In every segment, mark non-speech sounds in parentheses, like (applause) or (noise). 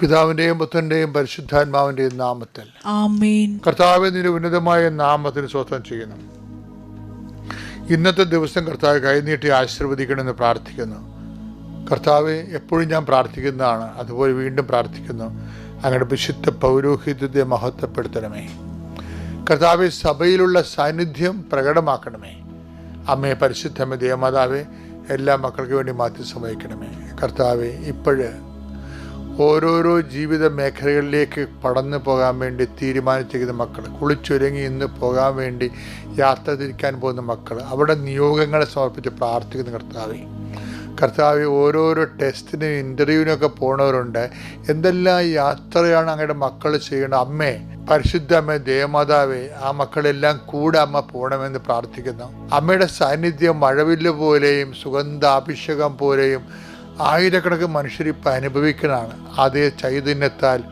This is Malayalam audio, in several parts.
പിതാവിന്റെയും പുത്രന്റെയും പരിശുദ്ധാത്മാവിന്റെയും നാമത്തിൽ. കർത്താവ് നിന്റെ ഉന്നതമായ നാമത്തിന് സ്വസ്ഥം ചെയ്യുന്നു. ഇന്നത്തെ ദിവസം കർത്താവ് കൈനീട്ടി ആശീർവദിക്കണമെന്ന് പ്രാർത്ഥിക്കുന്നു. കർത്താവ് എപ്പോഴും ഞാൻ പ്രാർത്ഥിക്കുന്നതാണ്. അതുപോലെ വീണ്ടും പ്രാർത്ഥിക്കുന്നു. അങ്ങയുടെ വിശുദ്ധ പൗരോഹിത്യത്തെ മഹത്വപ്പെടുത്തണമേ. കർത്താവ് സഭയിലുള്ള സാന്നിധ്യം പ്രകടമാക്കണമേ. അമ്മയെ പരിശുദ്ധമേ ദേവമാതാവേ എല്ലാ മക്കൾക്ക് വേണ്ടി മാറ്റി സമയക്കണമേ കർത്താവെ ഇപ്പോഴ് ഓരോരോ ജീവിത മേഖലകളിലേക്ക് പടന്നു പോകാൻ വേണ്ടി തീരുമാനിച്ചിരിക്കുന്ന മക്കൾ കുളിച്ചൊരുങ്ങി ഇന്ന് പോകാൻ വേണ്ടി യാത്ര തിരിക്കാൻ പോകുന്ന മക്കൾ അവിടെ നിയോഗങ്ങളെ സമർപ്പിച്ച് പ്രാർത്ഥിക്കുന്ന കർത്താവെ. കർത്താവ് ഓരോരോ ടെസ്റ്റിനും ഇന്റർവ്യൂവിനൊക്കെ പോണവരുണ്ട്. എന്തെല്ലാം യാത്രയാണ് അങ്ങയുടെ മക്കൾ ചെയ്യേണ്ടത്? അമ്മേ പരിശുദ്ധ അമ്മ ദേവമാതാവേ ആ മക്കളെല്ലാം കൂടെ അമ്മ പോകണമെന്ന് പ്രാർത്ഥിക്കുന്നു. അമ്മയുടെ സാന്നിധ്യം മഴവില്ല് പോലെയും സുഗന്ധാഭിഷേകം പോലെയും ആയിരക്കണക്കിന് മനുഷ്യരിപ്പോൾ അനുഭവിക്കുന്നതാണ് അതേ ചൈതന്യത്താൽ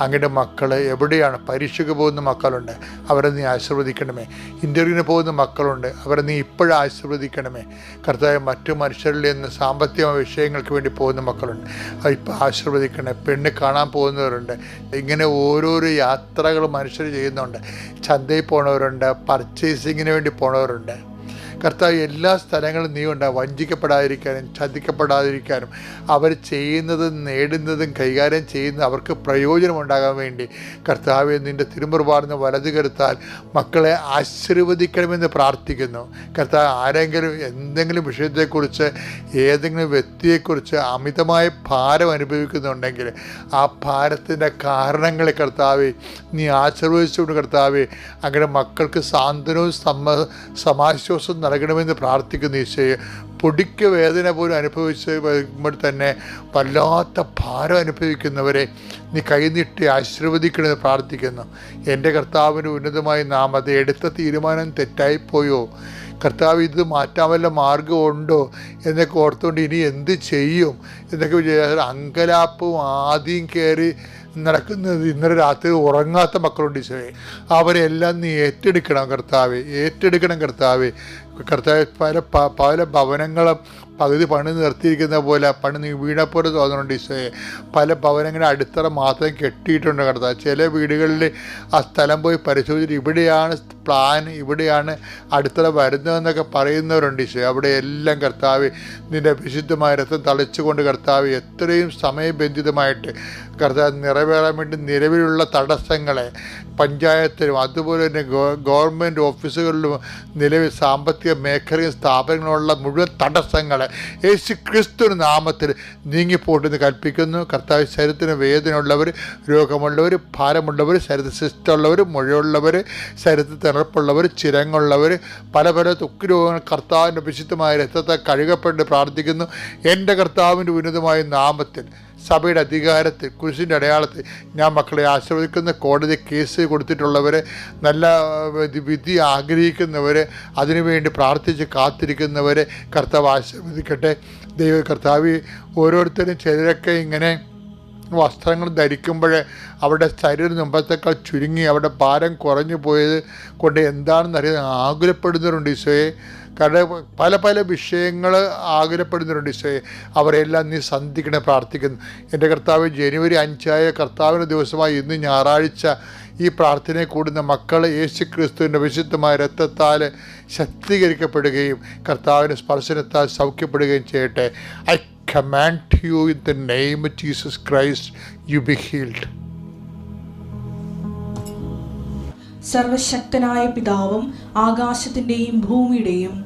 അങ്ങയുടെ മക്കൾ എവിടെയാണ്? പരീക്ഷയ്ക്ക് പോകുന്ന മക്കളുണ്ട്. അവരെ നീ ആശീർവദിക്കണമേ. ഇന്റർവ്യൂവിന് പോകുന്ന മക്കളുണ്ട്. അവരെ നീ ഇപ്പോഴും ആശീർവദിക്കണമേ. കർത്താവ് മറ്റു മനുഷ്യരിൽ നിന്ന് സാമ്പത്തിക വിഷയങ്ങൾക്ക് വേണ്ടി പോകുന്ന മക്കളുണ്ട്. ഇപ്പോൾ ആശീർവദിക്കണേ പെണ്ണ് കാണാൻ പോകുന്നവരുണ്ട്. ഇങ്ങനെ ഓരോരോ യാത്രകൾ മനുഷ്യർ ചെയ്യുന്നുണ്ട്. ചന്തയിൽ പോണവരുണ്ട്. പർച്ചേസിങ്ങിന് വേണ്ടി പോണവരുണ്ട്. കർത്താവ് എല്ലാ സ്ഥലങ്ങളും നീ ഉണ്ട് വഞ്ചിക്കപ്പെടാതിരിക്കാനും ചതിക്കപ്പെടാതിരിക്കാനും. അവർ ചെയ്യുന്നതും നേടുന്നതും കൈകാര്യം ചെയ്യുന്ന അവർക്ക് പ്രയോജനമുണ്ടാകാൻ വേണ്ടി കർത്താവ് നിന്റെ തിരുമുറുപാടുന്ന വലത് കരുത്താൽ മക്കളെ ആശീർവദിക്കണമെന്ന് പ്രാർത്ഥിക്കുന്നു. കർത്താവ് ആരെങ്കിലും എന്തെങ്കിലും വിഷയത്തെക്കുറിച്ച് ഏതെങ്കിലും വ്യക്തിയെക്കുറിച്ച് അമിതമായ ഭാരം അനുഭവിക്കുന്നുണ്ടെങ്കിൽ ആ ഭാരത്തിന്റെ കാരണങ്ങളെ കർത്താവ് നീ ആശീർവദിച്ചുകൊണ്ട് കർത്താവ് അങ്ങനെ മക്കൾക്ക് സാന്ത്വനവും സമ സമാശ്വാസവും നൽകണമെന്ന് പ്രാർത്ഥിക്കുന്ന ഈശോയെ പൊടിക്ക് വേദന പോലും അനുഭവിച്ച് തന്നെ വല്ലാത്ത ഭാരം അനുഭവിക്കുന്നവരെ നീ കൈനീട്ടി ആശീർവദിക്കണമെന്ന് പ്രാർത്ഥിക്കുന്നു. എന്റെ കർത്താവിന് ഉന്നതമായി നാം അത് എടുത്ത തീരുമാനം തെറ്റായിപ്പോയോ? കർത്താവ് ഇത് മാറ്റാൻ വല്ല മാർഗമുണ്ടോ? എന്നൊക്കെ ഓർത്തുകൊണ്ട് ഇനി എന്ത് ചെയ്യും? എന്നൊക്കെ വിചാരിച്ചാൽ അങ്കലാപ്പും ആദ്യം കയറി നടക്കുന്നത് ഇന്നലെ രാത്രി ഉറങ്ങാത്ത മക്കളുണ്ട് ഈശോയെ. അവരെല്ലാം നീ ഏറ്റെടുക്കണം കർത്താവെ ഏറ്റെടുക്കണം കർത്താവെ. കർത്താവ് പല പല ഭവനങ്ങളും പകുതി പണി നിർത്തിയിരിക്കുന്ന പോലെ പണി നീ വീണപ്പോലെ തോന്നുന്നുണ്ട് ഈശോയെ. പല ഭവനങ്ങളുടെ അടിത്തറ മാത്രം കെട്ടിയിട്ടുണ്ട് കർത്താവ്. ചില വീടുകളിൽ ആ സ്ഥലം പോയി പരിശോധിച്ചിട്ട് ഇവിടെയാണ് പ്ലാൻ ഇവിടെയാണ് അടിത്തറ വരുന്നതെന്നൊക്കെ പറയുന്നവരുണ്ട് ഈശോ അവിടെ എല്ലാം കർത്താവ് നിന്റെ വിശുദ്ധമായ രക്തം തളിച്ചുകൊണ്ട് കർത്താവ് എത്രയും സമയബന്ധിതമായിട്ട് കർത്താവ് നിറവേറാൻ വേണ്ടി നിലവിലുള്ള തടസ്സങ്ങളെ പഞ്ചായത്തിലും അതുപോലെ തന്നെ ഗവൺമെന്റ് ഓഫീസുകളിലും നിലവിൽ സാമ്പത്തിക മേഖലയും സ്ഥാപനങ്ങളുള്ള മുഴുവൻ തടസ്സങ്ങളെ യേശു ക്രിസ്തു നാമത്തിൽ നീങ്ങിപ്പോട്ടെന്ന് കൽപ്പിക്കുന്നു. കർത്താവ് ശരീരത്തിന് വേദനയുള്ളവർ രോഗമുള്ളവർ ഭാരമുള്ളവർ ശരീര ശിഷ്ടമുള്ളവർ മുഴയുള്ളവർ ശരീരത്തിൽ തിണർപ്പുള്ളവർ ചിരങ്ങുള്ളവർ പല പല തൊക്ക് രോഗങ്ങൾ കർത്താവിന്റെ വിശുദ്ധമായ രക്തത്തെ കഴുകപ്പെട്ട് പ്രാർത്ഥിക്കുന്നു. എന്റെ കർത്താവിന്റെ ഉന്നതമായ നാമത്തിൽ സഭയുടെ അധികാരത്തിൽ കുരിശിന്റെ അടയാളത്തിൽ ഞാൻ മക്കളെ ആശ്രവദിക്കുന്ന കോടതി കേസ് കൊടുത്തിട്ടുള്ളവരെ നല്ല വിധി- ആഗ്രഹിക്കുന്നവർ അതിനുവേണ്ടി പ്രാർത്ഥിച്ച് കാത്തിരിക്കുന്നവരെ കർത്താവ് ആശീർവദിക്കട്ടെ. ദൈവ കർത്താവ് ഓരോരുത്തരും ചിലരൊക്കെ ഇങ്ങനെ വസ്ത്രങ്ങൾ ധരിക്കുമ്പോൾ അവരുടെ ശരീരം മുമ്പത്തേക്കാൾ ചുരുങ്ങി അവരുടെ ഭാരം കുറഞ്ഞു പോയത് കൊണ്ട് എന്താണെന്ന് അറിയാൻ ആകുലപ്പെടുന്നവരുണ്ട് ഈശോയെ. കാരണം പല പല വിഷയങ്ങൾ ആകുലപ്പെടുന്നവരുണ്ട് ഈശോയെ അവരെല്ലാം നീ സന്ധിക്കണേ പ്രാർത്ഥിക്കുന്നു. എന്റെ കർത്താവ് ജനുവരി അഞ്ചായ കർത്താവിന്റെ ദിവസമായി ഇന്ന് ഞായറാഴ്ച ഈ പ്രാർത്ഥനയെ കൂടുന്ന മക്കൾ യേശു ക്രിസ്തുവിന്റെ വിശുദ്ധമായ രക്തത്താൽ ശക്തീകരിക്കപ്പെടുകയും കർത്താവിന്റെ സ്പർശനത്താൽ സൗഖ്യപ്പെടുകയും ചെയ്യട്ടെ. I command you in the name Jesus Christ you be healed സർവശക്തനായ പിതാവും ആകാശത്തിന്റെയും ഭൂമിയുടെയും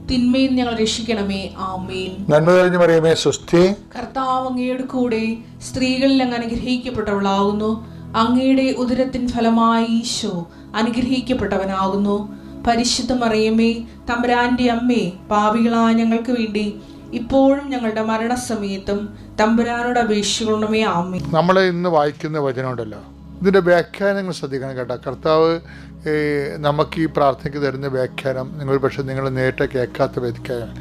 തിന്മയിൽ ഞങ്ങൾ രക്ഷിക്കണമേ. ആമേൻ. നന്മ തെളിഞ്ഞു പറയുമേ സുസ്ഥി കർത്താവ് അങ്ങയുടെ കൂടെ സ്ത്രീകളിൽ അങ്ങ് അനുഗ്രഹിക്കപ്പെട്ടവളാകുന്നു. അങ്ങയുടെ ഉദരത്തിൻ ഫലമായി ഈശോ അനുഗ്രഹിക്കപ്പെട്ടവനാകുന്നു. പരിശുദ്ധ മറിയമേ തമ്പുരാന്റെ അമ്മേ പാവികളായ ഞങ്ങൾക്ക് വേണ്ടി ഇപ്പോഴും ഞങ്ങളുടെ മരണസമയത്തും തമ്പുരാനോട് അപേക്ഷിക്കണമേ. ആമേ നമ്മൾ ഇന്ന് വായിക്കുന്ന വചനമുണ്ടല്ലോ. ഇതിന്റെ വ്യാഖ്യാനങ്ങൾ ശ്രദ്ധിക്കണം കേട്ടോ. കർത്താവ് നമുക്ക് ഈ പ്രാർത്ഥനയ്ക്ക് തരുന്ന വ്യാഖ്യാനം നിങ്ങൾ പക്ഷേ നിങ്ങൾ നേരിട്ട് കേൾക്കാത്ത വ്യാഖ്യാനം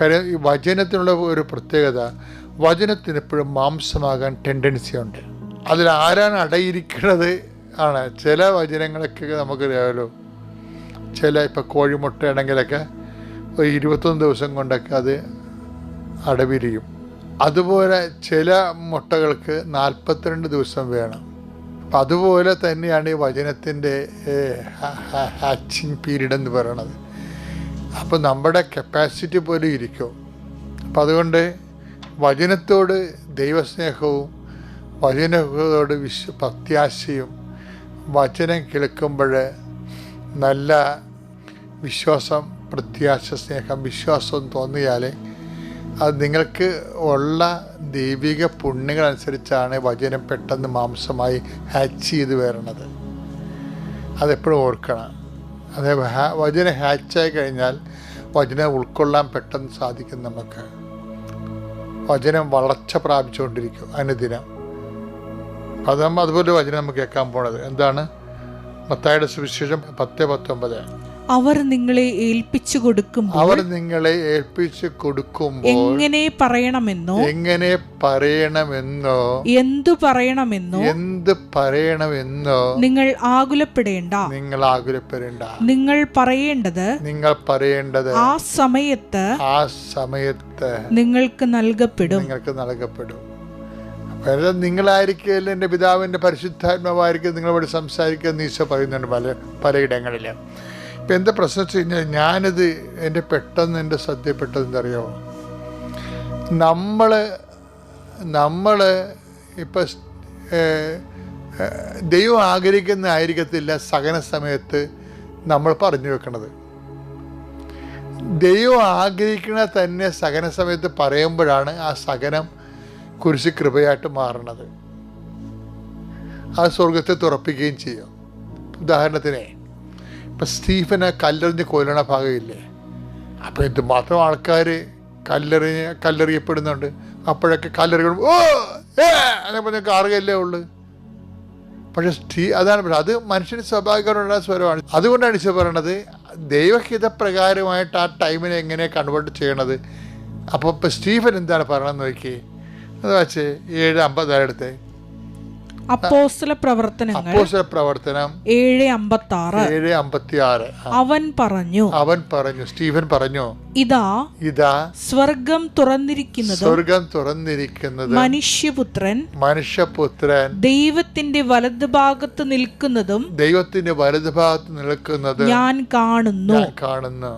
കാര്യം ഈ വചനത്തിനുള്ള ഒരു പ്രത്യേകത വചനത്തിന് എപ്പോഴും മാംസമാകാൻ ടെൻഡൻസി ഉണ്ട്. അതിൽ ആരാണ് അടയിരിക്കുന്നത് ആണ്. ചില വചനങ്ങളൊക്കെ നമുക്കറിയാമല്ലോ ചില ഇപ്പം കോഴിമുട്ടയാണെങ്കിലൊക്കെ ഒരു ഇരുപത്തൊന്ന് ദിവസം കൊണ്ടൊക്കെ അത് അടവിരിയും. അതുപോലെ ചില മുട്ടകൾക്ക് നാൽപ്പത്തിരണ്ട് ദിവസം വേണം. അതുപോലെ തന്നെയാണ് ഈ വചനത്തിന്റെ ഹാച്ചിങ് പീരീഡ് എന്ന് പറയണത്. അപ്പോൾ നമ്മുടെ കപ്പാസിറ്റി പോലും ഇരിക്കും. അപ്പം അതുകൊണ്ട് വചനത്തോട് ദൈവസ്നേഹവും വചനത്തോട് വിശ്വ പ്രത്യാശയും വചനം കേൾക്കുമ്പോൾ നല്ല വിശ്വാസം പ്രത്യാശ സ്നേഹം വിശ്വാസം തോന്നിയാൽ അത് നിങ്ങൾക്ക് ഉള്ള ദൈവിക പുണ്യങ്ങളനുസരിച്ചാണ് വചനം പെട്ടെന്ന് മാംസമായി ഹാച്ച് ചെയ്ത് വരണത്. അതെപ്പോഴും ഓർക്കണം. അതേ വചന ഹാച്ചായി കഴിഞ്ഞാൽ വചനം ഉൾക്കൊള്ളാൻ പെട്ടെന്ന് സാധിക്കും നമുക്ക്. വചനം വളർച്ച പ്രാപിച്ചുകൊണ്ടിരിക്കും അനുദിനം അത് നമ്മൾ അതുപോലെ വചനം നമുക്ക് കേൾക്കാൻ പോണത്. എന്താണ്? മത്തായുടെ സുവിശേഷം പത്ത് പത്തൊമ്പത്. അവർ നിങ്ങളെ ഏൽപ്പിച്ചു കൊടുക്കുമ്പോൾ അവർ നിങ്ങളെ ഏൽപ്പിച്ചു കൊടുക്കുമ്പോൾ എങ്ങനെ പറയണമെന്നോ? എങ്ങനെ പറയണമെന്നോ? എന്തു പറയണമെന്നോ? എന്ത് പറയണമെന്നോ? നിങ്ങൾ ആകുലപ്പെടേണ്ട. നിങ്ങൾ ആകുലപ്പെടേണ്ട. നിങ്ങൾ പറയേണ്ടത് നിങ്ങൾ പറയേണ്ടത് ആ സമയത്ത് ആ സമയത്ത് നിങ്ങൾക്ക് നൽകപ്പെടും. നിങ്ങൾക്ക് നൽകപ്പെടും. അപ്പം നിങ്ങളായിരിക്കും എന്റെ പിതാവിന്റെ പരിശുദ്ധാത്മാവായിരിക്കും. നിങ്ങളോട് സംസാരിക്കുക എന്ന് ഈശോ പറയുന്നുണ്ട് പല പലയിടങ്ങളിൽ ഇപ്പം എന്റെ പ്രശ്നം വെച്ച് കഴിഞ്ഞാൽ ഞാനിത് എന്റെ പെട്ടെന്ന് എന്റെ ശ്രദ്ധയപ്പെട്ടത് എന്തറിയാമോ നമ്മൾ നമ്മൾ ഇപ്പം ദൈവം ആഗ്രഹിക്കുന്ന ആയിരിക്കത്തില്ല സഹന സമയത്ത് നമ്മൾ പറഞ്ഞു വെക്കണത്. ദൈവം ആഗ്രഹിക്കണ തന്നെ സഹന സമയത്ത് പറയുമ്പോഴാണ് ആ സഹനം കുരിശ് കൃപയായിട്ട് മാറണത്. ആ സ്വർഗത്തെ തുറപ്പിക്കുകയും ചെയ്യും. ഉദാഹരണത്തിന് ഇപ്പം സ്റ്റീഫന് കല്ലെറിഞ്ഞ് കൊല്ലണ ഭാഗമില്ലേ? അപ്പം എന്തുമാത്രം ആൾക്കാർ കല്ലെറിഞ്ഞ് കല്ലെറിയപ്പെടുന്നുണ്ട്? അപ്പോഴൊക്കെ കല്ലെറികൾ ഓ ഏ! എന്നൊക്കെ പറഞ്ഞ കാറുകയല്ലേ ഉള്ളു. പക്ഷെ സ്റ്റീ അതാണ് പ്രശ്നം. അത് മനുഷ്യന് സ്വാഭാവികമായിട്ടുള്ള സ്വരമാണ്. അതുകൊണ്ടാണ് ഈശോ പറയണത് ദൈവഹിതപ്രകാരമായിട്ട് ആ ടൈമിനെ എങ്ങനെ കൺവേർട്ട് ചെയ്യണത്? അപ്പോൾ ഇപ്പം സ്റ്റീഫൻ എന്താണ് പറയണമെന്ന് നോക്കി അത് വെച്ച് ഏഴ് അമ്പതായിരത്തെ അപ്പോസ്തല പ്രവർത്തനങ്ങൾ അപ്പോസ്തല പ്രവർത്തനം ഏഴ് അമ്പത്തി ആറ് ഏഴ് അമ്പത്തി ആറ് അവൻ പറഞ്ഞു അവൻ പറഞ്ഞു സ്റ്റീഫൻ പറഞ്ഞു ഇതാ ഇതാ സ്വർഗം തുറന്നിരിക്കുന്നത് സ്വർഗം തുറന്നിരിക്കുന്നത് മനുഷ്യപുത്രൻ മനുഷ്യപുത്രൻ ദൈവത്തിന്റെ വലതുഭാഗത്ത് നിൽക്കുന്നതും ദൈവത്തിന്റെ വലതുഭാഗത്ത് നിൽക്കുന്നതും ഞാൻ കാണുന്നു. ഞാൻ കാണുന്നു.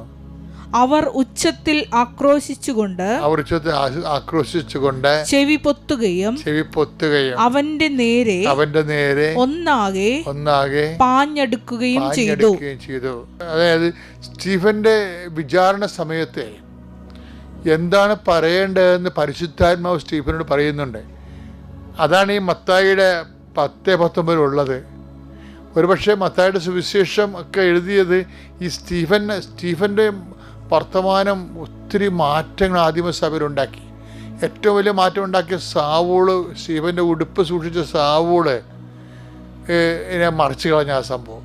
അവർ ഉച്ചത്തിൽ ആക്രോശിച്ചുകൊണ്ട് അവർ ഉച്ചത്തിൽ ആക്രോശിച്ചുകൊണ്ട് ചെവി പൊത്തുകയും ചെവി പൊത്തുകയും അവന്റെ നേരെ അവന്റെ നേരെ ഒന്നാകെ ഒന്നാകെ പാഞ്ഞെടുക്കുകയും ചെയ്തു. ചെയ്തു. അതായത് സ്റ്റീഫന്റെ വിചാരണ സമയത്തെ എന്താണ് പറയേണ്ടതെന്ന് പരിശുദ്ധാത്മാവ് സ്റ്റീഫനോട് പറയുന്നുണ്ട്. അതാണ് ഈ മത്തായിയുടെ പത്ത് പത്തൊമ്പതിലുള്ളത് ഒരുപക്ഷെ മത്തായിയുടെ സുവിശേഷം ഒക്കെ എഴുതിയത് ഈ സ്റ്റീഫൻ സ്റ്റീഫന്റെ വർത്തമാനം ഒത്തിരി മാറ്റങ്ങൾ ആദിമസഭയിലുണ്ടാക്കി ഏറ്റവും വലിയ മാറ്റം ഉണ്ടാക്കിയ സാവൂൾ ശിവന്റെ ഉടുപ്പ് സൂക്ഷിച്ച സാവൂൾ എന്നെ മറിച്ച് കളഞ്ഞ ആ സംഭവം.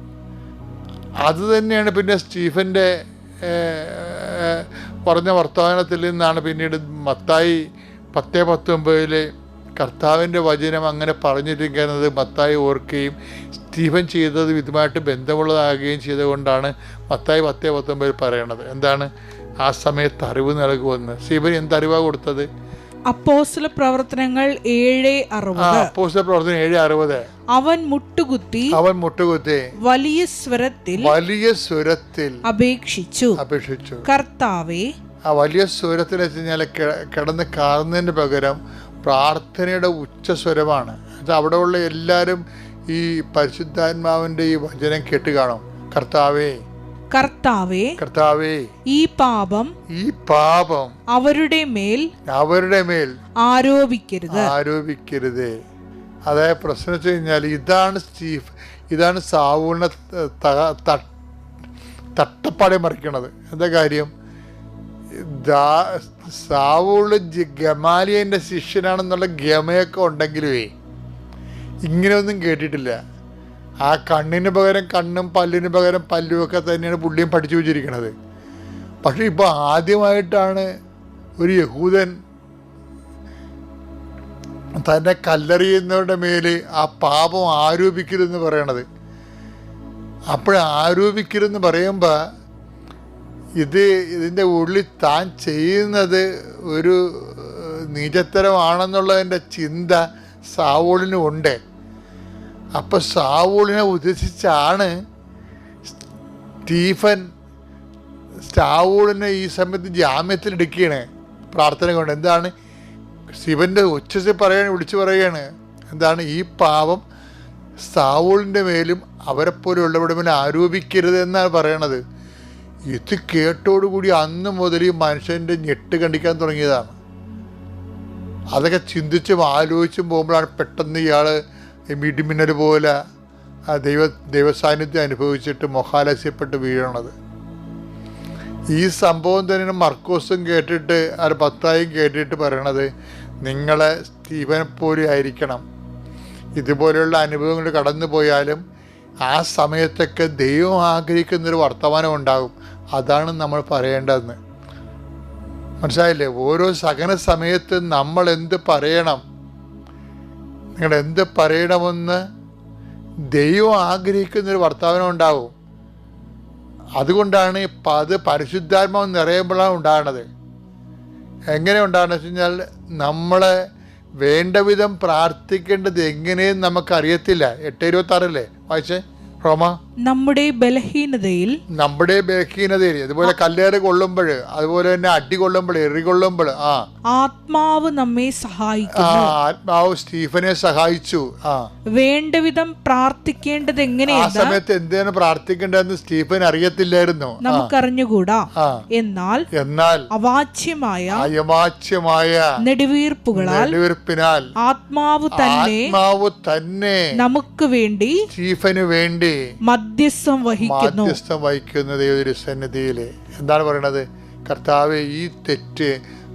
അത് തന്നെയാണ് പിന്നെ സ്റ്റീഫന്റെ പറഞ്ഞ വർത്തമാനത്തിൽ നിന്നാണ് പിന്നീട് മത്തായി പത്തേ പത്തൊമ്പതിൽ കർത്താവിന്റെ വചനം അങ്ങനെ പറഞ്ഞിരിക്കുന്നത് മത്തായി ഓർക്കുകയും സ്റ്റീഫൻ ചെയ്തത് ഇതുമായിട്ട് ബന്ധമുള്ളതാകുകയും ചെയ്തുകൊണ്ടാണ് മത്തായി പത്തേ പത്തൊമ്പതിൽ പറയണത്. എന്താണ്? ആ സമയത്ത് അറിവ് നൽകുമെന്ന്. സ്റ്റീഫൻ എന്തറിവാണ് കൊടുത്തത്? അപ്പോസ്തല പ്രവർത്തനങ്ങൾ ഏഴ് അറുപത്. അപ്പോസ്തല പ്രവർത്തനം ഏഴ് അറുപത്. അവൻ മുട്ടുകുത്തി അവൻ മുട്ടുകുത്തി വലിയ സ്വരത്തിൽ വലിയ സ്വരത്തിൽ അപേക്ഷിച്ചു. അപേക്ഷിച്ചു. കർത്താവേ ആ വലിയ സ്വരത്തിൽ വെച്ച് കഴിഞ്ഞാൽ കിടന്ന് കാറുന്നതിന് പകരം പ്രാർത്ഥനയുടെ ഉച്ചസ്വരമാണ്. സ്വരമാണ് അവിടെ ഉള്ള എല്ലാവരും ഈ പരിശുദ്ധാത്മാവിന്റെ ഈ വചനം കേട്ട് കാണും. കർത്താവേ കർത്താവേ കർത്താവേ ഈ പാപം ഈ പാപം അവരുടെ മേൽ അവരുടെ മേൽ ആരോപിക്കരുത്. ആരോപിക്കരുത്. അതായത് പ്രശ്നം വെച്ച് കഴിഞ്ഞാൽ ഇതാണ് സ്റ്റീഫ് ഇതാണ് സാവൂളിനെ തട്ടപ്പാടെ മറിക്കണത്. എന്താ കാര്യം? സാവൂൾ ഗമാലിയന്റെ ഗമാലിയന്റെ ശിഷ്യനാണെന്നുള്ള ഗമയൊക്കെ ഉണ്ടെങ്കിലുമേ ഇങ്ങനെയൊന്നും കേട്ടിട്ടില്ല. ആ കണ്ണിന് പകരം കണ്ണും പല്ലിന് പകരം പല്ലും ഒക്കെ തന്നെയാണ് പുള്ളിയും പഠിച്ചു വെച്ചിരിക്കുന്നത് പക്ഷെ ഇപ്പോൾ ആദ്യമായിട്ടാണ് ഒരു യഹൂദൻ തന്നെ കല്ലെറിയുന്നവരുടെ മേൽ ആ പാപം ആരോപിക്കരുതെന്ന് പറയണത്. അപ്പോൾ ആരോപിക്കരുതെന്ന് പറയുമ്പോൾ ഇത് ഇതിന്റെ ഉള്ളിൽ താൻ ചെയ്യുന്നത് ഒരു നീചത്തരമാണെന്നുള്ളതിന്റെ ചിന്ത സാവൂളിനും ഉണ്ട്. അപ്പം സാവോളിനെ ഉദ്ദേശിച്ചാണ് സ്റ്റീഫൻ സാവോളിനെ ഈ സമയത്ത് ജാമ്യത്തിലെടുക്കുകയാണ് പ്രാർത്ഥന കൊണ്ട് എന്താണ്? ശിവന്റെ ഉച്ചസി പറയാണ് വിളിച്ചു പറയുകയാണ് എന്താണ്? ഈ പാവം സാവൂളിന്റെ മേലും അവരെപ്പോലുള്ളവരുടെ മേലും ആരോപിക്കരുത് എന്നാണ് പറയണത്. ഇത് കേട്ടോടുകൂടി അന്ന് മുതൽ ഈ മനുഷ്യന്റെ ഞെട്ട് കണ്ടിക്കാൻ തുടങ്ങിയതാണ്. അതൊക്കെ ചിന്തിച്ചും ആലോചിച്ചും പോകുമ്പോഴാണ് പെട്ടെന്ന് ഇയാൾ മിടിമിന്നൽ പോലെ ദൈവ ദൈവസാന്നിധ്യം അനുഭവിച്ചിട്ട് മൊഹാലസ്യപ്പെട്ട് വീഴണത്. ഈ സംഭവം തന്നെ മർക്കോസും കേട്ടിട്ട് ആ പത്തായും കേട്ടിട്ട് പറയണത് നിങ്ങളെ സ്റ്റീവനെ പോലെ ആയിരിക്കണം. ഇതുപോലെയുള്ള അനുഭവങ്ങൾ കടന്നു പോയാലും ആ സമയത്തൊക്കെ ദൈവം ആഗ്രഹിക്കുന്നൊരു വർത്തമാനം ഉണ്ടാകും. അതാണ് നമ്മൾ പറയേണ്ടതെന്ന്. മനസ്സിലായില്ലേ? ഓരോ സഹന സമയത്ത് നമ്മൾ എന്ത് പറയണം? നിങ്ങൾ എന്ത് പറയണമെന്ന് ദൈവം ആഗ്രഹിക്കുന്നൊരു വർത്തമാനം ഉണ്ടാവും. അതുകൊണ്ടാണ് അത് പരിശുദ്ധാത്മാവ് നിറയുമ്പോഴാണ് ഉണ്ടാകുന്നത് എങ്ങനെ ഉണ്ടാകുന്നത് വെച്ച് കഴിഞ്ഞാൽ നമ്മളെ വേണ്ട വിധം പ്രാർത്ഥിക്കേണ്ടത് എങ്ങനെയെന്ന് നമുക്കറിയത്തില്ല. എട്ട് ഇരുപത്താറല്ലേ വായിച്ചേ? റോമ? നമ്മുടെ ബലഹീനതയിൽ നമ്മുടെ ബലഹീനതയിൽ അതുപോലെ കല്ലേറ് കൊള്ളുമ്പോൾ അതുപോലെ തന്നെ അടി കൊള്ളുമ്പോൾ എറി കൊള്ളുമ്പോൾ ആ. ആത്മാവ് നമ്മെ ആ സഹായിക്കുന്നു ആത്മാവ് സ്റ്റീഫനെ സഹായിച്ചു ആ. വേണ്ടവിധം പ്രാർത്ഥിക്കേണ്ടത് ആ സമയത്ത് എന്താണ് പ്രാർത്ഥിക്കേണ്ടതെന്ന് സ്റ്റീഫൻ അറിയത്തില്ലായിരുന്നു. നമുക്കറിഞ്ഞുകൂടാ? എന്നാൽ എന്നാൽ അവാച്യമായ അയമാച്യമായ നെടുവീർപ്പുകളാൽ നെടുവീർപ്പിനാൽ ആത്മാവ് തന്നെ ആത്മാവ് തന്നെ നമുക്ക് വേണ്ടി സ്റ്റീഫന് വേണ്ടി മധ്യസ്ഥം വഹിക്കുന്നു. മാധ്യസ്ഥം വഹിക്കുന്ന ദൈവത്തിന്റെ സന്നിധിയിൽ. എന്താണ് പറയണത്? കർത്താവ് ഈ തെറ്റ്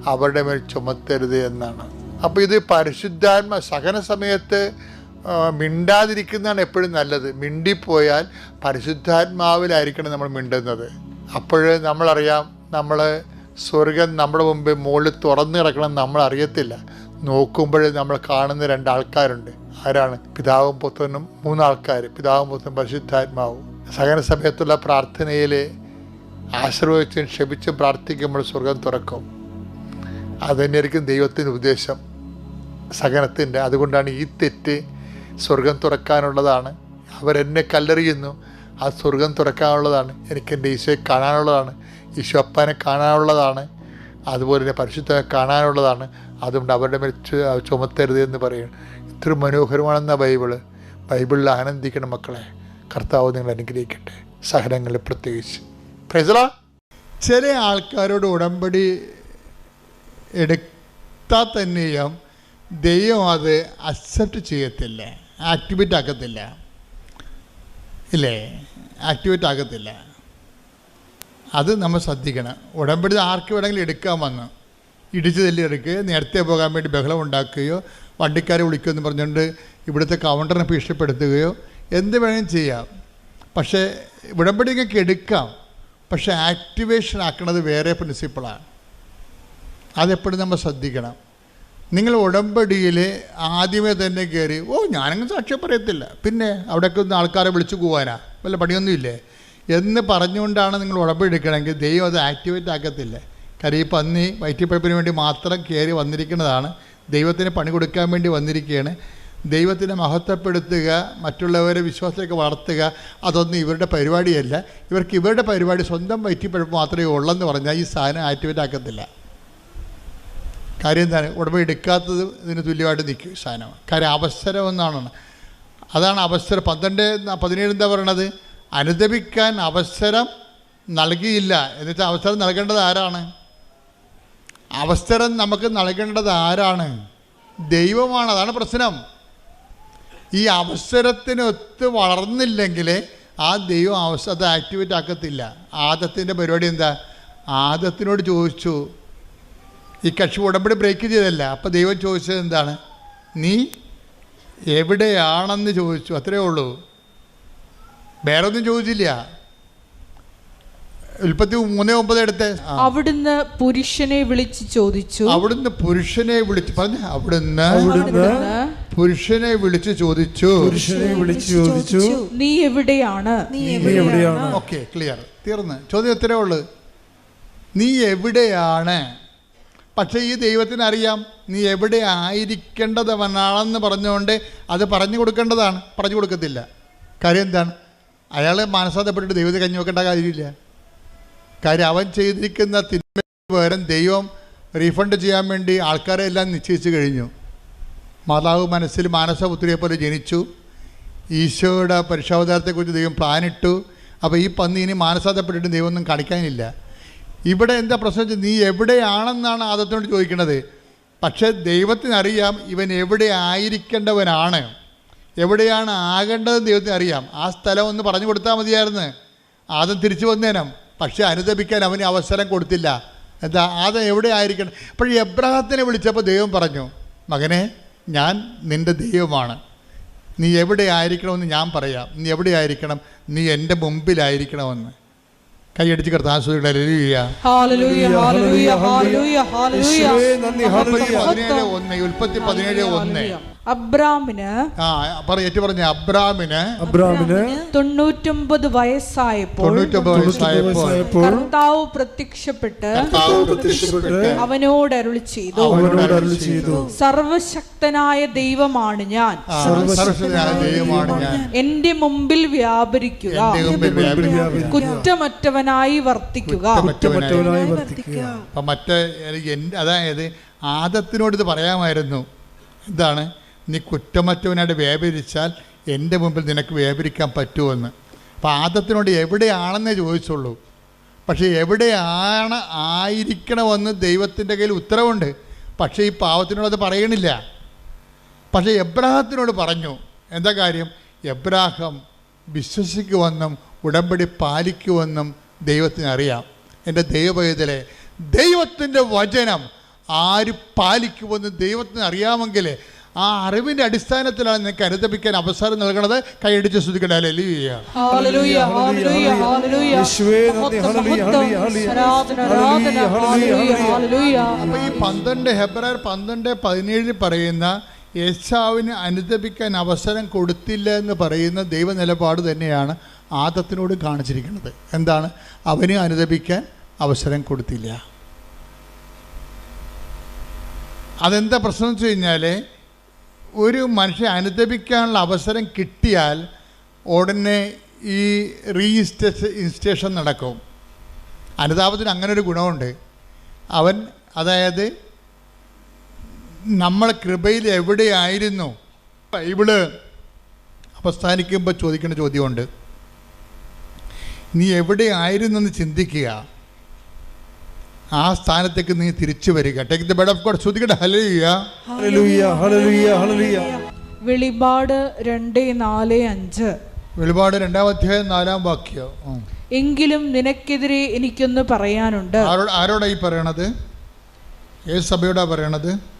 അവരുടെ മേൽ ചുമത്തരുത് എന്നാണ്. അപ്പോൾ ഇത് പരിശുദ്ധാത്മ സഹന സമയത്ത് മിണ്ടാതിരിക്കുന്നതാണ് എപ്പോഴും നല്ലത്. മിണ്ടിപ്പോയാൽ പരിശുദ്ധാത്മാവിലായിരിക്കണം നമ്മൾ മിണ്ടുന്നത്. അപ്പോൾ നമ്മളറിയാം നമ്മൾ സ്വർഗം നമ്മുടെ മുമ്പ് മുകളിൽ തുറന്നു കിടക്കണം നമ്മൾ അറിയത്തില്ല നോക്കുമ്പോൾ നമ്മൾ കാണുന്ന രണ്ടാൾക്കാരുണ്ട് ആരാണ്? പിതാവും പുത്രനും മൂന്നാൾക്കാർ പിതാവും പുത്രനും പരിശുദ്ധാത്മാവും. സഹന സമയത്തുള്ള പ്രാർത്ഥനയിൽ ആശ്രയിച്ചും ക്ഷമിച്ചും പ്രാർത്ഥിക്കുമ്പോൾ സ്വർഗം തുറക്കും. അതുതന്നെയായിരിക്കും ദൈവത്തിന്റെ ഉദ്ദേശം. സഹനത്തിന്റെ അതുകൊണ്ടാണ് ഈ തെറ്റ് സ്വർഗം തുറക്കാനുള്ളതാണ്. അവരെന്നെ കല്ലെറിയുന്നു. ആ സ്വർഗം തുറക്കാനുള്ളതാണ്. എനിക്ക് എന്റെ ഈശോയെ കാണാനുള്ളതാണ്. ഈശോ അപ്പാനെ കാണാനുള്ളതാണ്. അതുപോലെ തന്നെ പരിശുദ്ധനെ കാണാനുള്ളതാണ്. അതുകൊണ്ട് അവരുടെ മേൽ ചുമത്തരുത് എന്ന് പറയും. ഇത്ര മനോഹരമാണെന്ന ബൈബിൾ. ബൈബിളിൽ ആനന്ദിക്കണം മക്കളെ കർത്താവ് നിങ്ങൾ അനുഗ്രഹിക്കട്ടെ. സഹനങ്ങളിൽ പ്രത്യേകിച്ച്. പ്രസല ചില ആൾക്കാരോട് ഉടമ്പടി എടുത്താൽ തന്നെയും ദൈവം അത് അക്സെപ്റ്റ് ചെയ്യത്തില്ല. ആക്ടിവേറ്റ് ആക്കത്തില്ല. ഇല്ലേ? ആക്ടിവേറ്റ് ആക്കത്തില്ല. അത് നമ്മൾ ശ്രദ്ധിക്കണം. ഉടമ്പടി ആർക്ക് വേണമെങ്കിലും എടുക്കാൻ വന്നു. ഇടിച്ചു തല്ലി എടുക്കുകയോ നേരത്തെ പോകാൻ വേണ്ടി ബഹളം ഉണ്ടാക്കുകയോ വണ്ടിക്കാരെ വിളിക്കുമെന്ന് പറഞ്ഞുകൊണ്ട് ഇവിടുത്തെ കൗണ്ടറിനെ ഭീഷണിപ്പെടുത്തുകയോ എന്ത് വേണമെങ്കിലും ചെയ്യാം. പക്ഷേ ഉടമ്പടി നിങ്ങൾക്ക് എടുക്കാം. പക്ഷേ ആക്ടിവേഷൻ ആക്കുന്നത് വേറെ പ്രിൻസിപ്പിളാണ് അതെപ്പോഴും നമ്മൾ ശ്രദ്ധിക്കണം. നിങ്ങൾ ഉടമ്പടിയിൽ ആദ്യമേ തന്നെ കയറി ഓ ഞാനങ്ങ് സാക്ഷ്യം പറയത്തില്ല. പിന്നെ അവിടെയൊക്കെ ഒന്ന് ആൾക്കാരെ വിളിച്ചു പോകാനാ വല്ല പണിയൊന്നുമില്ലേ? എന്ന് പറഞ്ഞുകൊണ്ടാണ് നിങ്ങൾ ഉടമ്പടി എടുക്കണമെങ്കിൽ ദൈവം അത് ആക്ടിവേറ്റ് ആക്കത്തില്ല? കാര്യം ഈ പന്നി വയറ്റിപ്പഴപ്പിന് വേണ്ടി മാത്രം കയറി വന്നിരിക്കുന്നതാണ്. ദൈവത്തിന് പണി കൊടുക്കാൻ വേണ്ടി വന്നിരിക്കുകയാണ്. ദൈവത്തിനെ മഹത്വപ്പെടുത്തുക മറ്റുള്ളവരെ വിശ്വാസത്തിലേക്ക് വളർത്തുക അതൊന്നും ഇവരുടെ പരിപാടിയല്ല. ഇവർക്ക് ഇവരുടെ പരിപാടി സ്വന്തം വയറ്റിപ്പഴപ്പ് മാത്രമേ ഉള്ളെന്ന് പറഞ്ഞാൽ ഈ സാധനം ആക്ടിവേറ്റ് ആക്കത്തില്ല. കാര്യം എന്താണ്? ഉടമ എടുക്കാത്തത് ഇതിന് തുല്യമായിട്ട് നിൽക്കും സാധനം. കാര്യം അവസരം എന്നാണ് അതാണ് അവസരം. പന്ത്രണ്ട് പതിനേഴ് എന്താ പറയണത്? അനുദപിക്കാൻ അവസരം നൽകിയില്ല. എന്നുവെച്ചാൽ അവസരം നൽകേണ്ടത് ആരാണ്? അവസരം നമുക്ക് നൽകേണ്ടത് ആരാണ്? ദൈവമാണ്. അതാണ് പ്രശ്നം. ഈ അവസരത്തിനൊത്ത് വളർന്നില്ലെങ്കിൽ ആ ദൈവം അവസ അത് ആക്ടിവേറ്റ് ആക്കത്തില്ല. ആദത്തിന്റെ പരിപാടി എന്താ? ആദത്തിനോട് ചോദിച്ചു. ഈ കക്ഷി ഉടമ്പടി ബ്രേക്ക് ചെയ്തല്ല അപ്പോൾ ദൈവം ചോദിച്ചത് എന്താണ്? നീ എവിടെയാണെന്ന് ചോദിച്ചു. അത്രയേ ഉള്ളൂ. വേറെ ഒന്നും ചോദിച്ചില്ല. ഉൽപ്പത്തി മൂന്ന് ഒമ്പത് എടുത്ത്? അവിടുന്ന് പുരുഷനെ വിളിച്ച് ചോദിച്ചു. അവിടുന്ന് പുരുഷനെ വിളിച്ച് പറഞ്ഞു അവിടുന്ന് അവിടുന്ന് പുരുഷനെ വിളിച്ച് ചോദിച്ചു. പുരുഷനെ വിളിച്ചു ചോദിച്ചു. നീ എവിടെയാണ്? നീ എവിടെയാണ്? ഓക്കെ ക്ലിയർ തീർന്ന്. ചോദ്യം ഇത്രേ ഉള്ളൂ? നീ എവിടെയാണ്? പക്ഷേ ഈ ദൈവത്തിന് അറിയാം നീ എവിടെ ആയിരിക്കേണ്ടതവനാണെന്ന് പറഞ്ഞുകൊണ്ട് അത് പറഞ്ഞു കൊടുക്കേണ്ടതാണ്. പറഞ്ഞു കൊടുക്കത്തില്ല. കാര്യം എന്താണ്? അയാൾ മാനസാന്തപ്പെട്ടിട്ട് ദൈവത്തെ കഞ്ഞി വെക്കേണ്ട കാര്യമില്ല. കാര്യം അവൻ ചെയ്തിരിക്കുന്ന തിന്മ പകരം ദൈവം റീഫണ്ട് ചെയ്യാൻ വേണ്ടി ആൾക്കാരെ എല്ലാം നിശ്ചയിച്ചു കഴിഞ്ഞു. മാതാവ് മനസ്സിൽ മാനസപുത്രിയെ പോലെ ജനിച്ചു. ഈശോയുടെ പരിശോധനത്തെക്കുറിച്ച് ദൈവം പ്ലാനിട്ടു. അപ്പോൾ ഈ പന്നി ഇനി മാനസാതപ്പെട്ടിട്ട് ദൈവം ഒന്നും കാണിക്കാനില്ല. ഇവിടെ എന്താ പ്രശ്നം വെച്ചാൽ നീ എവിടെയാണെന്നാണ് ആദത്തിനോട് ചോദിക്കുന്നത് പക്ഷേ ദൈവത്തിനറിയാം ഇവൻ എവിടെ ആയിരിക്കേണ്ടവനാണ്. എവിടെയാണ് ആകേണ്ടത് ദൈവത്തിന് അറിയാം ആ സ്ഥലം ഒന്ന് പറഞ്ഞു കൊടുത്താൽ മതിയായിരുന്നു. ആദം തിരിച്ചു വന്നേനം. പക്ഷേ അനുദപിക്കാൻ അവന് അവസരം കൊടുത്തില്ല. എന്താ? അത് എവിടെ ആയിരിക്കണം? അപ്പോൾ എബ്രഹത്തിനെ വിളിച്ചപ്പോൾ ദൈവം പറഞ്ഞു മകനെ ഞാൻ നിന്റെ ദൈവമാണ്. നീ എവിടെ ആയിരിക്കണമെന്ന് ഞാൻ പറയാം. നീ എവിടെ ആയിരിക്കണം? നീ എന്റെ മുമ്പിലായിരിക്കണമെന്ന്. കൈയടിച്ച് പതിനേഴ് ഒന്ന് ഉൽപ്പത്തി പതിനേഴ് ഒന്ന്. അബ്രാമിന് ആ പറ ഏറ്റു പറഞ്ഞ അബ്രാമിന് അബ്രാമിന് തൊണ്ണൂറ്റൊമ്പത് വയസ്സായപ്പോൾ തൊണ്ണൂറ്റൊമ്പത് വയസ്സായപ്പോൾ കർത്താവ് പ്രത്യക്ഷപ്പെട്ട് അവനോട് അരുളി ചെയ്തു. അവനോട് അരുളി ചെയ്തു. സർവശക്തനായ ദൈവമാണ് ഞാൻ. ദൈവമാണ് ഞാൻ. എന്റെ മുമ്പിൽ വ്യാപരിക്കുക. വ്യാപരിക്കുക. കുറ്റമറ്റവനായി വർത്തിക്കുക. കുറ്റമറ്റവനായി വർത്തിക്കുക. അപ്പം മറ്റേ എന്റെ അതായത് ആദത്തിനോട് ഇത് പറയാമായിരുന്നു. എന്താണ്? നീ കുറ്റമറ്റവനായിട്ട് വ്യാപരിച്ചാൽ എന്റെ മുമ്പിൽ നിനക്ക് വ്യാപരിക്കാൻ പറ്റുമെന്ന്. അപ്പം ആദത്തിനോട് എവിടെയാണെന്നേ ചോദിച്ചുള്ളൂ. പക്ഷേ എവിടെയാണ് ആയിരിക്കണമെന്ന് ദൈവത്തിന്റെ കയ്യിൽ ഉത്തരവുണ്ട്. പക്ഷേ ഈ പാവത്തിനോട് അത് പറയണില്ല. പക്ഷേ എബ്രാഹത്തിനോട് പറഞ്ഞു എന്താ കാര്യം? എബ്രാഹം വിശ്വസിക്കുമെന്നും ഉടമ്പടി പാലിക്കുമെന്നും ദൈവത്തിന് അറിയാം എന്റെ ദൈവപൈതലെ ദൈവത്തിന്റെ വചനം ആര് പാലിക്കുമെന്ന് ദൈവത്തിന് അറിയാമെങ്കിൽ ആ അറിവിന്റെ അടിസ്ഥാനത്തിലാണ് നിനക്ക് അനുദപിക്കാൻ അവസരം നൽകണത്. കൈയടിച്ച് ശ്രദ്ധിക്കട്ടെ അല്ലേലൂയ ഹല്ലേലൂയ ഹല്ലേലൂയ ഹല്ലേലൂയ യേശുവേ, നന്ദി, ഹല്ലേലൂയ, ഹല്ലേലൂയ, ഹല്ലേലൂയ. ആരാധന ആരാധന ഹല്ലേലൂയ, ഹല്ലേലൂയ. ഹല്ലേലൂയ. അപ്പോൾ ഈ പന്ത്രണ്ട് ഹെബ്രായർ പന്ത്രണ്ട് പതിനേഴിൽ പറയുന്ന യേശാവിന് അനുദപിക്കാൻ അവസരം കൊടുത്തില്ല എന്ന് പറയുന്ന ദൈവ നിലപാട് തന്നെയാണ് ആദത്തിനോട് കാണിച്ചിരിക്കുന്നത്. എന്താണ്? അവന് അനുദപിക്കാൻ അവസരം കൊടുത്തില്ല. അതെന്താ പ്രശ്നം വെച്ച് കഴിഞ്ഞാൽ ഒരു മനുഷ്യൻ അനുദപിക്കാനുള്ള അവസരം കിട്ടിയാൽ ഉടനെ ഈ റീഇൻസ്റ്റേഷൻ ഇൻസ്റ്റേഷൻ നടക്കും. അനുതാപത്തിന് അങ്ങനെ ഒരു ഗുണമുണ്ട്. അവൻ അതായത് നമ്മൾ കൃപയിൽ എവിടെയായിരുന്നു? ബൈബിൾ അവസാനിക്കുമ്പോൾ ചോദിക്കുന്ന ചോദ്യമുണ്ട്. നീ എവിടെയായിരുന്നെന്ന് ചിന്തിക്കുക. ആ സ്ഥാനത്തേക്ക് നീ തിരിച്ചു വരിക. Take the bed of God ശ്രദ്ധിക്കട്ടെ ഹല്ലേലൂയ ഹല്ലേലൂയ ഹല്ലേലൂയ ഹല്ലേലൂയ വെളിപാട് രണ്ട് നാല് അഞ്ച്. വെളിപാട് രണ്ടാം അധ്യായം നാലാം വാക്യം. എങ്കിലും നിനക്കെതിരെ എനിക്കൊന്ന് പറയാനുണ്ട്. ആരോടാ ഈ പറയണത്? ഏത് സഭയോടാ പറയണത്?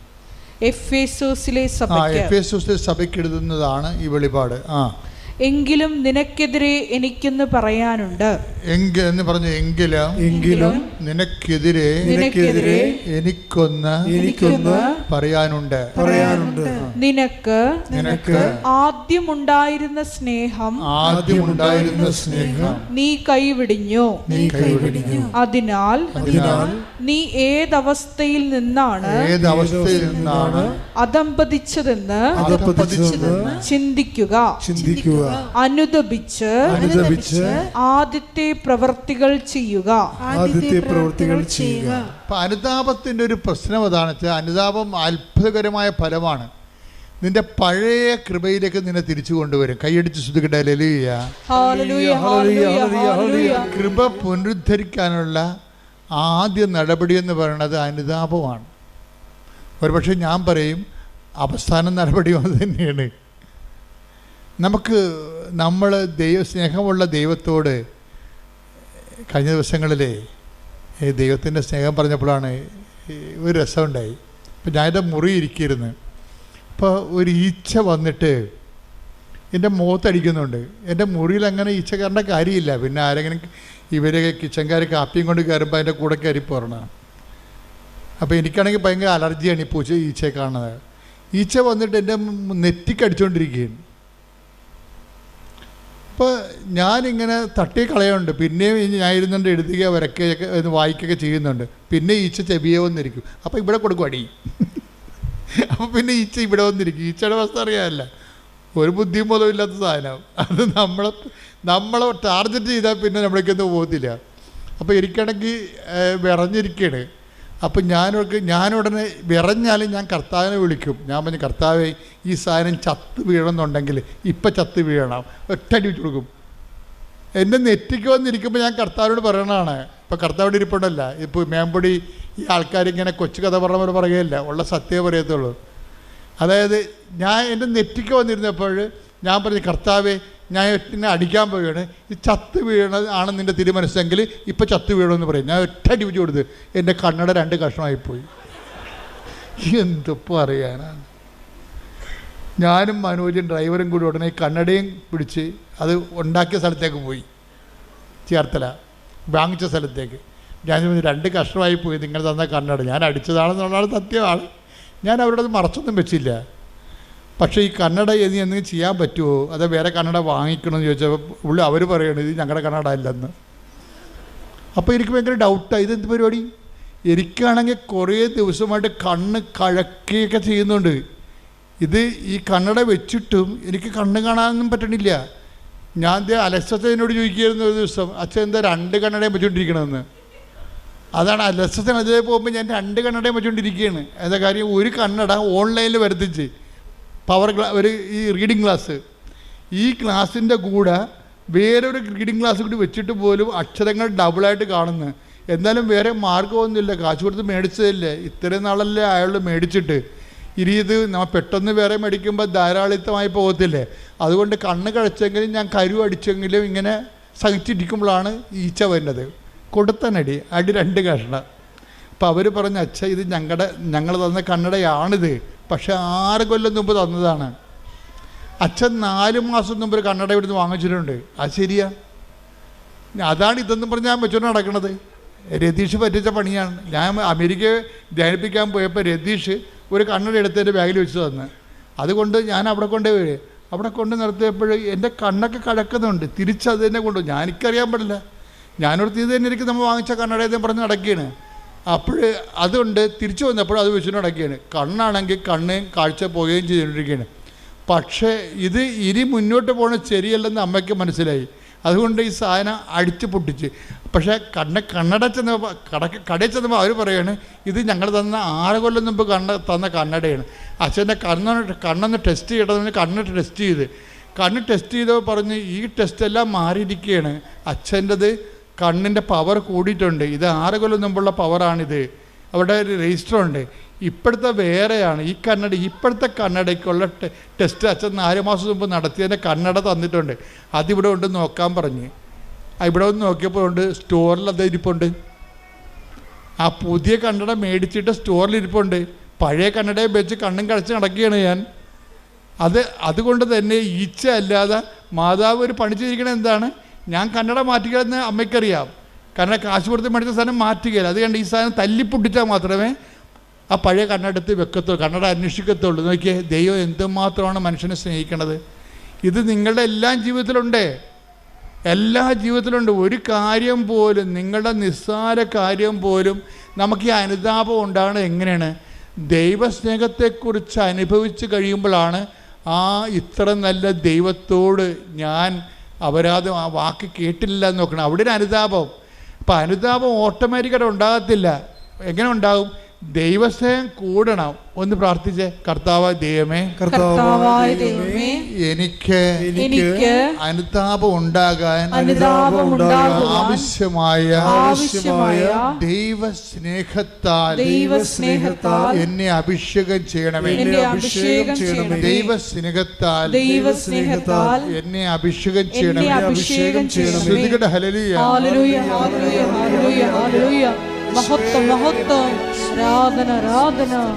എഫേസോസിലെ സഭയ്ക്ക്. എഫ് എസ് സഭയ്ക്ക് എഴുതുന്നതാണ് ഈ വെളിപാട്. ആ. എങ്കിലും നിനക്കെതിരെ എനിക്കൊന്ന് പറയാനുണ്ട്. എങ്കിൽ എന്ന് പറഞ്ഞു എങ്കിലും എങ്കിലും നിനക്കെതിരെ നിനക്കെതിരെ എനിക്കൊന്ന് എനിക്കൊന്ന് പറയാനുണ്ട്. പറയാനുണ്ട്. നിനക്ക് നിനക്ക് ആദ്യ ആദ്യമുണ്ടായിരുന്ന സ്നേഹം ആദ്യമുണ്ടായിരുന്ന സ്നേഹം നീ കൈവിടിഞ്ഞു. നീ കൈവിടിഞ്ഞു. അതിനാൽ അതിനാൽ നീ ഏതവസ്ഥയിൽ നിന്നാണ് ഏതവസ്ഥയിൽ നിന്നാണ് അതമ്പതിച്ചതെന്ന് അതപ്പതിച്ചതെന്ന് ചിന്തിക്കുക. ചിന്തിക്കുക. അനുദപിച്ച് അനുദപിച്ച് ആദ്യത്തെ പ്രവർത്തികൾ ചെയ്യുക. ആദ്യത്തെ പ്രവർത്തികൾ ചെയ്യുക. അപ്പൊ അനുതാപത്തിന്റെ ഒരു പ്രശ്നം അതാണ്. വെച്ചാൽ അനുതാപം അത്ഭുതകരമായ ഫലമാണ്. നിന്റെ പഴയ കൃപയിലേക്ക് നിന്നെ തിരിച്ചു കൊണ്ടുവരും. കൈയടിച്ച് ഹല്ലേലൂയ. കൃപ പുനരുദ്ധരിക്കാനുള്ള ആദ്യ നടപടി എന്ന് പറയുന്നത് അനുതാപമാണ്. ഒരുപക്ഷെ ഞാൻ പറയും അവസാന നടപടി അത് തന്നെയാണ്. നമുക്ക് നമ്മൾ ദൈവ സ്നേഹമുള്ള ദൈവത്തോട് കഴിഞ്ഞ ദിവസങ്ങളിൽ ദൈവത്തിന്റെ സ്നേഹം പറഞ്ഞപ്പോഴാണ് ഒരു രസമുണ്ടായി. ഇപ്പം ഞാൻ എന്റെ മുറി ഇരിക്കിയിരുന്നു. അപ്പോൾ ഒരു ഈച്ച വന്നിട്ട് എന്റെ മുഖത്തടിക്കുന്നുണ്ട് എന്റെ മുറിയിൽ അങ്ങനെ ഈച്ച കയറേണ്ട കാര്യമില്ല. പിന്നെ ആരെങ്കിലും ഇവർ കിച്ചൻകാർ കാപ്പിയും കൊണ്ട് കയറുമ്പോൾ അതിന്റെ കൂടെ കയറി പോരണം. അപ്പോൾ എനിക്കാണെങ്കിൽ ഭയങ്കര അലർജിയാണ് ഈ പൂച്ച ഈച്ചയെ കാണുന്നത്. ഈച്ച വന്നിട്ട് എന്റെ നെറ്റിക്കടിച്ചുകൊണ്ടിരിക്കുകയാണ് അപ്പോൾ ഞാനിങ്ങനെ തട്ടി കളയുന്നുണ്ട് പിന്നെയും ഞാൻ ഇരുന്നുണ്ട് എഴുതുക വരക്കുകയൊക്കെ വായിക്കുകയൊക്കെ ചെയ്യുന്നുണ്ട്. പിന്നെ ഈച്ച ചെവിയെ വന്നിരിക്കും. അപ്പോൾ ഇവിടെ കൊടുക്കും അടി. (laughs) അപ്പോൾ പിന്നെ ഈച്ച ഇവിടെ വന്നിരിക്കും. ഈച്ചയുടെ അവസ്ഥ അറിയാമല്ല ഒരു ബുദ്ധിയും പോലും ഇല്ലാത്ത സാധനം. അത് നമ്മളെ നമ്മളെ ടാർഗറ്റ് ചെയ്താൽ പിന്നെ നമ്മളേക്കൊന്നും പോകത്തില്ല. അപ്പോൾ എനിക്കാണെങ്കിൽ വിറഞ്ഞിരിക്കുകയാണ് അപ്പം ഞാനൊക്കെ ഞാനുടനെ വിറഞ്ഞാലും ഞാൻ കർത്താവിനെ വിളിക്കും. ഞാൻ പറഞ്ഞു കർത്താവെ ഈ സാധനം ചത്ത് വീഴണമെന്നുണ്ടെങ്കിൽ ഇപ്പം ചത്ത് വീഴണം. ഒറ്റടി വിട്ട് കൊടുക്കും. എന്റെ നെറ്റിക്ക് വന്നിരിക്കുമ്പോൾ ഞാൻ കർത്താവിനോട് പറയണതാണ്. ഇപ്പോൾ കർത്താവിടെ ഇരിപ്പുണ്ടല്ല. ഇപ്പോൾ മേമ്പൊടി ഈ ആൾക്കാരിങ്ങനെ കൊച്ചു കഥ പറഞ്ഞ പോലെ പറയുകയില്ല. ഉള്ള സത്യമേ പറയത്തുള്ളൂ. അതായത് ഞാൻ എന്റെ നെറ്റിക്ക് വന്നിരുന്നപ്പോൾ ഞാൻ പറഞ്ഞു കർത്താവെ ഞാൻ എന്നെ അടിക്കാൻ പോവുകയാണ്. ഈ ചത്ത് വീണത് ആണ് നിന്റെ തിരുമനസ്സെങ്കിൽ ഇപ്പം ചത്ത് വീഴുമെന്ന് പറയും. ഞാൻ ഒറ്റ അടി വെച്ച് കൊടുത്ത് എന്റെ കണ്ണട രണ്ട് കഷ്ണമായിപ്പോയി. എന്ത് പറയാനാണ് ഞാനും മനോജും ഡ്രൈവറും കൂടി ഉടനെ കണ്ണടയും പിടിച്ച് അത് ഉണ്ടാക്കിയ സ്ഥലത്തേക്ക് പോയി. ചേർത്തല. വാങ്ങിച്ച സ്ഥലത്തേക്ക്. ഞാൻ രണ്ട് കഷ്ടമായി പോയി നിങ്ങൾ തന്ന കണ്ണട. ഞാൻ അടിച്ചതാണെന്നുള്ളതാണ് സത്യമാണ്. ഞാൻ അവരോട് അത് മറച്ചൊന്നും വെച്ചില്ല. പക്ഷേ ഈ കന്നഡ ഇനി എന്തെങ്കിലും ചെയ്യാൻ പറ്റുമോ അതോ വേറെ കന്നഡ വാങ്ങിക്കണമെന്ന് ചോദിച്ചപ്പോൾ ഉള്ളിൽ അവർ പറയണത് ഇത് ഞങ്ങളുടെ കന്നഡ അല്ലെന്ന്. അപ്പോൾ എനിക്ക് ഭയങ്കര ഡൗട്ടാണ് ഇതെന്ത് പരിപാടി? എനിക്കാണെങ്കിൽ കുറേ ദിവസമായിട്ട് കണ്ണ് കഴക്കുകയൊക്കെ ചെയ്യുന്നുണ്ട്. ഇത് ഈ കണ്ണട വെച്ചിട്ടും എനിക്ക് കണ്ണ് കാണാനൊന്നും പറ്റണില്ല. ഞാൻ ദേ അലക്സത്തിനോട് ചോദിക്കുകയായിരുന്നു ഒരു ദിവസം അച്ഛൻ എന്താ രണ്ട് കണ്ണടയും വെച്ചുകൊണ്ടിരിക്കണമെന്ന് അതാണ് അലസത്തിന് അതിലേ പോകുമ്പോൾ ഞാൻ രണ്ട് കണ്ണടയും വെച്ചുകൊണ്ടിരിക്കുകയാണ് എന്താ കാര്യം? ഒരു കണ്ണട ഓൺലൈനിൽ വരുത്തിച്ച്. പവർ ഗ്ലാ ഒരു ഈ റീഡിങ് ക്ലാസ് ഈ ക്ലാസ്സിന്റെ കൂടെ വേറൊരു റീഡിങ് ക്ലാസ് കൂടി വെച്ചിട്ട് പോലും അക്ഷരങ്ങൾ ഡബിളായിട്ട് കാണുന്നു. എന്നാലും വേറെ മാർഗമൊന്നുമില്ല കാശ് കൊടുത്ത് മേടിച്ചതല്ലേ. ഇത്രയും നാളല്ലേ അയാൾ മേടിച്ചിട്ട്. ഇനി ഇത് നമ്മൾ പെട്ടെന്ന് വേറെ മേടിക്കുമ്പോൾ ധാരാളിത്തമായി പോകത്തില്ലേ? അതുകൊണ്ട് കണ്ണ് കഴിച്ചെങ്കിലും ഞാൻ കരു അടിച്ചെങ്കിലും ഇങ്ങനെ സഹിച്ചിരിക്കുമ്പോഴാണ് ഈച്ച വരുന്നത്. കൊടുത്തനടി. അടി രണ്ട് കഷ്ണം. അപ്പോൾ അവർ പറഞ്ഞ അച്ഛ ഇത് ഞങ്ങളുടെ ഞങ്ങൾ തന്ന കണ്ണടയാണിത്. പക്ഷെ ആറ് കൊല്ലം മുമ്പ് തന്നതാണ്. അച്ഛൻ നാല് മാസം മുമ്പ് ഒരു കണ്ണട ഇവിടുന്ന് വാങ്ങിച്ചിട്ടുണ്ട്. അത് ശരിയാ. അതാണ് ഇതെന്നും പറഞ്ഞ് ഞാൻ വെച്ചോണ്ട് നടക്കണത്. രതീഷ് പറ്റിച്ച പണിയാണ്. ഞാൻ അമേരിക്കയെ ധ്യാനിപ്പിക്കാൻ പോയപ്പോൾ രതീഷ് ഒരു കണ്ണട എടുത്ത് എന്റെ ബാഗിൽ വെച്ച് തന്ന്. അതുകൊണ്ട് ഞാൻ അവിടെ കൊണ്ടേ വരും. അവിടെ കൊണ്ട് നിർത്തിയപ്പോൾ എന്റെ കണ്ണൊക്കെ കഴക്കുന്നുണ്ട് തിരിച്ചത് തന്നെ കൊണ്ടു ഞാൻ എനിക്കറിയാൻ പാടില്ല. ഞാനൊരു തീയതി തന്നെ എനിക്ക് നമ്മൾ വാങ്ങിച്ച കണ്ണട പറഞ്ഞ് നടക്കുകയാണ്. അപ്പോൾ അതുകൊണ്ട് തിരിച്ചു വന്നപ്പോൾ അത് വെച്ചിട്ട് നടക്കുകയാണ് കണ്ണാണെങ്കിൽ കണ്ണ് കാഴ്ച പോവുകയും ചെയ്തുകൊണ്ടിരിക്കുകയാണ്. പക്ഷേ ഇത് ഇനി മുന്നോട്ട് പോകുന്നത് ശരിയല്ലെന്ന് അമ്മയ്ക്ക് മനസ്സിലായി. അതുകൊണ്ട് ഈ സാധനം അടിച്ചു പൊട്ടിച്ച്. പക്ഷേ കണ്ണ കണ്ണട ചെന്നപ്പോൾ കട കടയിൽ ചെന്നപ്പോൾ അവർ പറയുകയാണ് ഇത് ഞങ്ങൾ തന്ന ആറ് കൊല്ലം മുമ്പ് കണ്ണ തന്ന കണ്ണടയാണ്. അച്ഛന്റെ കണ്ണൊന്ന് കണ്ണൊന്ന് ടെസ്റ്റ് ചെയ്യണമെന്ന് കണ്ണ് ടെസ്റ്റ് ചെയ്ത്. കണ്ണ് ടെസ്റ്റ് ചെയ്തപ്പോൾ പറഞ്ഞ് ഈ ടെസ്റ്റെല്ലാം മാറിയിരിക്കുകയാണ്. അച്ഛന്റെത് കണ്ണിന്റെ പവർ കൂടിയിട്ടുണ്ട്. ഇത് ആറ് കൊല്ലം മുമ്പുള്ള പവറാണിത് അവിടെ ഒരു രജിസ്റ്റർ ഉണ്ട്. ഇപ്പോഴത്തെ വേറെയാണ്. ഈ കണ്ണട ഇപ്പോഴത്തെ കണ്ണടയ്ക്കുള്ള ടെസ്റ്റ് അച്ഛൻ നാല് മാസം മുമ്പ് നടത്തിയതിന്റെ കണ്ണട തന്നിട്ടുണ്ട്. അതിവിടെ കൊണ്ട് നോക്കാൻ പറഞ്ഞ്. ഇവിടെ ഒന്ന് നോക്കിയപ്പോൾ ഉണ്ട് സ്റ്റോറിൽ അത് ഇരിപ്പുണ്ട്? ആ പുതിയ കണ്ണട മേടിച്ചിട്ട് സ്റ്റോറിൽ ഇരിപ്പുണ്ട്. പഴയ കണ്ണടയെ വെച്ച് കണ്ണും കടച്ച് നടക്കുകയാണ് ഞാൻ. അത് അതുകൊണ്ട് തന്നെ ഈച്ച അല്ലാതെ മാതാവ് ഒരു പണി ചെയ്തിരിക്കണത് എന്താണ്? ഞാൻ കന്നഡ മാറ്റുകയെന്ന് അമ്മയ്ക്കറിയാം. കാരണം കാശ് കൊടുത്ത് മേടിച്ച സാധനം മാറ്റുകയില്ല. അത് കണ്ട് ഈ സാധനം തല്ലിപ്പൊട്ടിച്ചാൽ മാത്രമേ ആ പഴയ കണ്ണട എടുത്ത് വെക്കത്തുള്ളൂ. കണ്ണട അന്വേഷിക്കത്തുള്ളൂ. നോക്കിയേ ദൈവം എന്തുമാത്രമാണ് മനുഷ്യനെ സ്നേഹിക്കണത്? ഇത് നിങ്ങളുടെ എല്ലാ ജീവിതത്തിലുണ്ടേ. എല്ലാ ജീവിതത്തിലുണ്ട്. ഒരു കാര്യം പോലും നിങ്ങളുടെ നിസ്സാര കാര്യം പോലും നമുക്ക് ഈ അനുതാപം ഉണ്ടാകുന്നത് എങ്ങനെയാണ്? ദൈവസ്നേഹത്തെക്കുറിച്ച് അനുഭവിച്ച് കഴിയുമ്പോഴാണ് ആ ഇത്ര നല്ല ദൈവത്തോട് ഞാൻ അപരാധം ആ വാക്ക് കേട്ടില്ല എന്ന് നോക്കണം. അവിടെ ഒരു അനുതാപം. അപ്പം അനുതാപം ഓട്ടോമാറ്റിക്കായിട്ട് ഉണ്ടാകത്തില്ല. എങ്ങനെ ഉണ്ടാകും? ദൈവസ്നേഹം കൂടണം. ഒന്ന് പ്രാർത്ഥിച്ച്. കർത്താവ് ദൈവമേ കർത്താവായ ദൈവമേ എനിക്ക് എനിക്ക് അനുതാപം ഉണ്ടാകാൻ അനുതാപം ആവശ്യമായ ആവശ്യമായ ദൈവസ്നേഹത്താൽ ദൈവസ്നേഹത്താൽ എന്നെ അഭിഷേകം ചെയ്യണമേ. എന്നെ അഭിഷേകം ചെയ്യണമേ. ദൈവസ്നേഹത്താൽ ദൈവസ്നേഹത്താൽ എന്നെ അഭിഷേകം എന്നെ ചെയ്യണമേ. അഭിഷേകം ചെയ്യണമേ. ഹല്ലേലൂയ. ഹലലിയ ഹല്ലേലൂയ ഹാലലൂയ మహోత్తం మహోత్తం రాధన రాధన